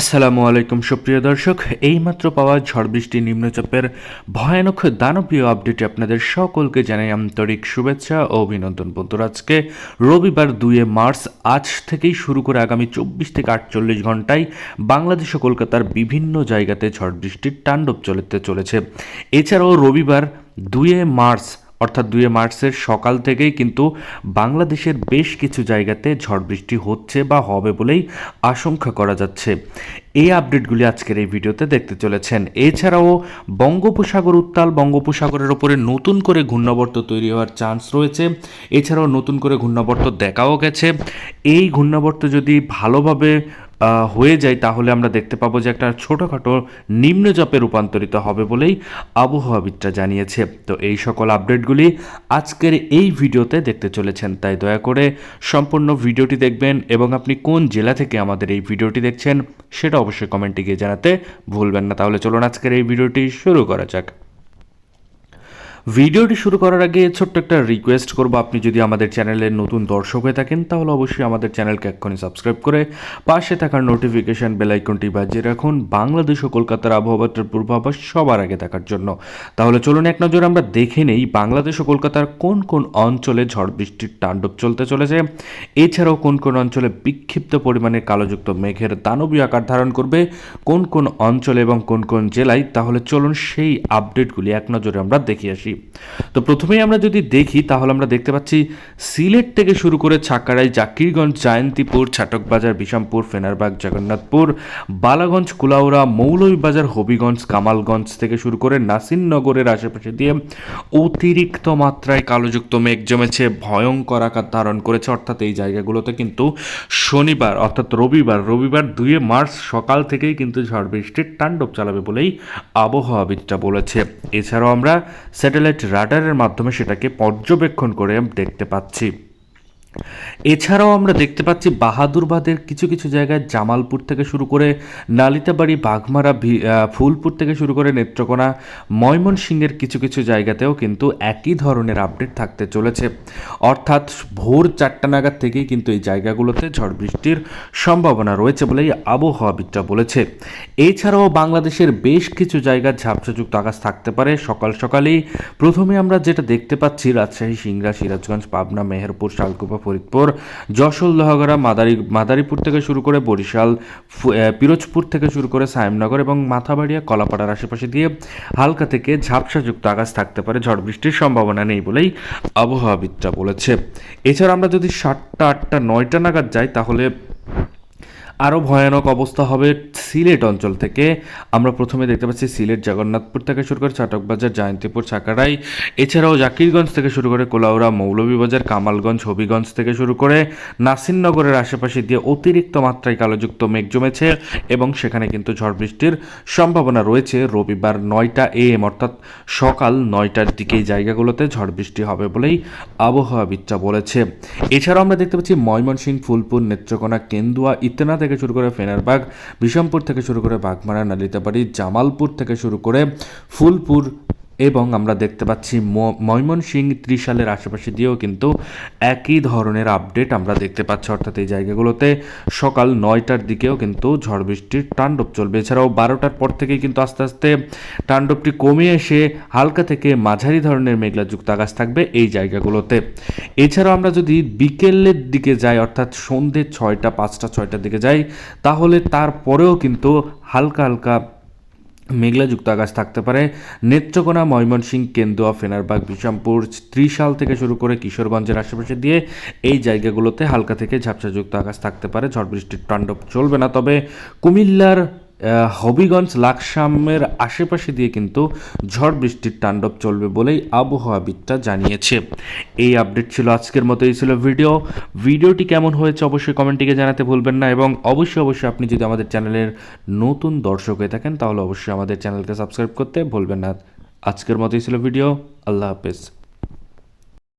আসসালামু আলাইকুম, সুপ্রিয় দর্শক। এইমাত্র পাওয়া ঝড় বৃষ্টি নিম্নচাপের ভয়ানক দানবীয় আপডেটে আপনাদের সকলকে জানাই আন্তরিক শুভেচ্ছা ও অভিনন্দন। বন্ধুরা, আজকে রবিবার দুয়ে মার্চ, আজ থেকেই শুরু করে আগামী চব্বিশ থেকে আটচল্লিশ ঘন্টায় বাংলাদেশ ও কলকাতার বিভিন্ন জায়গাতে ঝড় বৃষ্টির তাণ্ডব চলতে চলেছে। এছাড়াও রবিবার দুয়ে মার্চ অর্থাৎ দুয়ে মার্চের সকাল থেকেই কিন্তু বাংলাদেশের বেশ কিছু জায়গাতে ঝড় বৃষ্টি হচ্ছে বা হবে বলেই আশঙ্কা করা যাচ্ছে। এই আপডেটগুলি আজকের এই ভিডিওতে দেখতে চলেছেন। এছাড়াও বঙ্গোপসাগর উত্তাল, বঙ্গোপসাগরের ওপরে নতুন করে ঘূর্ণাবর্ত তৈরি হওয়ার চান্স রয়েছে। এছাড়াও নতুন করে ঘূর্ণাবর্ত দেখাও গেছে। এই ঘূর্ণাবর্ত যদি ভালোভাবে হয়ে যায়, তাহলে আমরা দেখতে পাবো যে একটা ছোটোখাটো নিম্নচাপে রূপান্তরিত হবে বলেই আবহাওয়াবিদরা জানিয়েছে। তো এই সকল আপডেটগুলি আজকের এই ভিডিওতে দেখতে চলেছেন, তাই দয়া করে সম্পূর্ণ ভিডিওটি দেখবেন এবং আপনি কোন জেলা থেকে আমাদের এই ভিডিওটি দেখছেন সেটা অবশ্যই কমেন্টে গিয়ে জানাতে ভুলবেন না। তাহলে চলুন আজকের এই ভিডিওটি শুরু করা যাক। ভিডিওটি শুরু করার আগে ছোট্ট একটা রিকোয়েস্ট করব। আপনি যদি আমাদের চ্যানেলের নতুন দর্শক হয়ে থাকেন, তাহলে অবশ্যই আমাদের চ্যানেলকে এক্ষুনি সাবস্ক্রাইব করে পাশে থাকার নোটিফিকেশন বেল আইকনটি বাজিয়ে রাখুন। বাংলাদেশ ও কলকাতার আবহাওয়াটার পূর্বাভাস সবার আগে থাকার জন্য। তাহলে চলুন এক নজর, আমরা দেখে নেই বাংলাদেশ ও কলকাতার কোন কোন অঞ্চলে ঝড় বৃষ্টির তাণ্ডব চলতে চলেছে। এছাড়াও কোন কোন অঞ্চলে বিক্ষিপ্ত পরিমাণে কালোযুক্ত মেঘের দানবীয় আকার ধারণ করবে, কোন কোন অঞ্চলে এবং কোন কোন জেলায়? তাহলে চলুন সেই আপডেটগুলি এক নজরে আমরা দেখে আসি। তো প্রথমেই আমরা যদি দেখি, তাহলে আমরা দেখতে পাচ্ছি সিলেট থেকে শুরু করে ছাকারাই জাকিরগঞ্জ, জায়ন্তীপুর, ছাটকবাজার, বিষামপুর, ফেনারবাগ, জগন্নাথপুর, বালাগঞ্জ, কুলাউড়া, মৌলভীবাজার, হবিগঞ্জ, কামালগঞ্জ থেকে শুরু করে নাসিরনগরের আশেপাশে দিয়ে অতিরিক্ত মাত্রায় কালোযুক্ত মেঘ জমেছে, ভয়ঙ্কর আকার ধারণ করেছে। অর্থাৎ এই জায়গাগুলোতে কিন্তু শনিবার, অর্থাৎ রবিবার রবিবার দুয়ে মার্চ সকাল থেকেই কিন্তু ঝড় বৃষ্টির তাণ্ডব চালাবে বলেই আবহাওয়াবিদরা বলেছে। এছাড়াও আমরা স্যাটেলাইট রাডারের মাধ্যমে সেটাকে পর্যবেক্ষণ করে দেখতে পাচ্ছি। এছাড়াও আমরা দেখতে পাচ্ছি বাহাদুরবাদের কিছু কিছু জায়গায় জামালপুর থেকে শুরু করে নালিতাবাড়ি, বাঘমারা ফুলপুর থেকে শুরু করে নেত্রকোনা, ময়মনসিংহের কিছু কিছু জায়গাতেও কিন্তু একই ধরনের আপডেট থাকতে চলেছে। অর্থাৎ ভোর চারটা নাগাদ থেকেই কিন্তু এই জায়গাগুলোতে ঝড় বৃষ্টির সম্ভাবনা রয়েছে বলেই আবহাওয়াবিদরা বলেছে। এছাড়াও বাংলাদেশের বেশ কিছু জায়গায় ঝাপসাযুক্ত আকাশ থাকতে পারে। সকাল সকালেই প্রথমে আমরা যেটা দেখতে পাচ্ছি, রাজশাহী, সিংড়া, সিরাজগঞ্জ, পাবনা, মেহেরপুর, শালকুপা ফরিদপুর, যশোর, লোহাগড়া, মাদারী, মাদারীপুর থেকে শুরু করে বরিশাল পিরোজপুর থেকে শুরু করে সায়েমনগর এবং মাথাবাড়িয়া, কলাপাড়ার আশেপাশে দিয়ে হালকা থেকে ঝাপসাযুক্ত আকাশ থাকতে পারে। ঝড় বৃষ্টির সম্ভাবনা নেই বলেই আবহাওয়াবিদরা বলেছে। এছাড়া আমরা যদি সাতটা, আটটা, নয়টা নাগাদ যাই, তাহলে আরও ভয়ানক অবস্থা হবে সিলেট অঞ্চল থেকে। আমরা প্রথমে দেখতে পাচ্ছি সিলেট জগন্নাথপুর থেকে শুরু করে চাটকবাজার, জয়ন্তীপুর ছাকারাই এছাড়াও জাকিরগঞ্জ থেকে শুরু করে কোলাউড়া, মৌলভীবাজার, কামালগঞ্জ, হবিগঞ্জ থেকে শুরু করে নাসিরনগরের আশেপাশে দিয়ে অতিরিক্ত মাত্রায় কালোযুক্ত মেঘ জমেছে এবং সেখানে কিন্তু ঝড় বৃষ্টির সম্ভাবনা রয়েছে। রবিবার নয়টা এম, অর্থাৎ সকাল নয়টার দিকে এই জায়গাগুলোতে ঝড় বৃষ্টি হবে বলেই আবহাওয়াবিদরা বলেছে। এছাড়াও আমরা দেখতে পাচ্ছি ময়মনসিংহ, ফুলপুর, নেত্রকোনা, কেন্দুয়া ইত্তেনা থেকে শুরু করে ফেনারবাগ বিষমপুর থেকে শুরু করে বাগমারা, নালিতাবাড়ি, জামালপুর থেকে শুরু করে ফুলপুর এবং আমরা দেখতে পাচ্ছি ম- ময়মনসিংহ ত্রিশালের আশেপাশে দিয়েও কিন্তু একই ধরনের আপডেট আমরা দেখতে পাচ্ছি। অর্থাৎ এই জায়গাগুলোতে সকাল নয়টার দিকেও কিন্তু ঝড় বৃষ্টির তাণ্ডব চলবে। এছাড়াও বারোটার পর থেকেই কিন্তু আস্তে আস্তে তাণ্ডবটি কমে এসে হালকা থেকে মাঝারি ধরনের মেঘলাযুক্ত আকাশ থাকবে এই জায়গাগুলোতে। এছাড়াও আমরা যদি বিকেলের দিকে যাই, অর্থাৎ সন্ধ্যে ছয়টা, পাঁচটা, ছয়টার দিকে যাই, তাহলে তারপরেও কিন্তু হালকা হালকা মেঘলাযুক্ত আকাশ থাকতে পারে। নেত্রকোনা, ময়মনসিংহ, কেন্দুয়া, ফেনারবাগ বিষামপুর ত্রিশাল থেকে শুরু করে কিশোরগঞ্জের আশেপাশে দিয়ে এই জায়গাগুলোতে হালকা থেকে ঝাপসাযুক্ত আকাশ থাকতে পারে। ঝড় বৃষ্টির তাণ্ডব চলবে না। তবে কুমিল্লার হবিগঞ্জ লাকসামের আশেপাশে দিয়ে কিন্তু ঝড় বৃষ্টির তাণ্ডব চলবে বলেই আবহাওয়াবিদরা জানিয়েছে। এই আপডেট ছিল আজকের মতো, এই ছিল ভিডিও। ভিডিওটি কেমন হয়েছে অবশ্যই কমেন্টটিকে জানাতে ভুলবেন না এবং অবশ্যই অবশ্যই আপনি যদি আমাদের চ্যানেলের নতুন দর্শক হয়ে থাকেন, তাহলে অবশ্যই আমাদের চ্যানেলকে সাবস্ক্রাইব করতে ভুলবেন না। আজকের মতোই ছিল ভিডিও, আল্লাহ হাফেজ।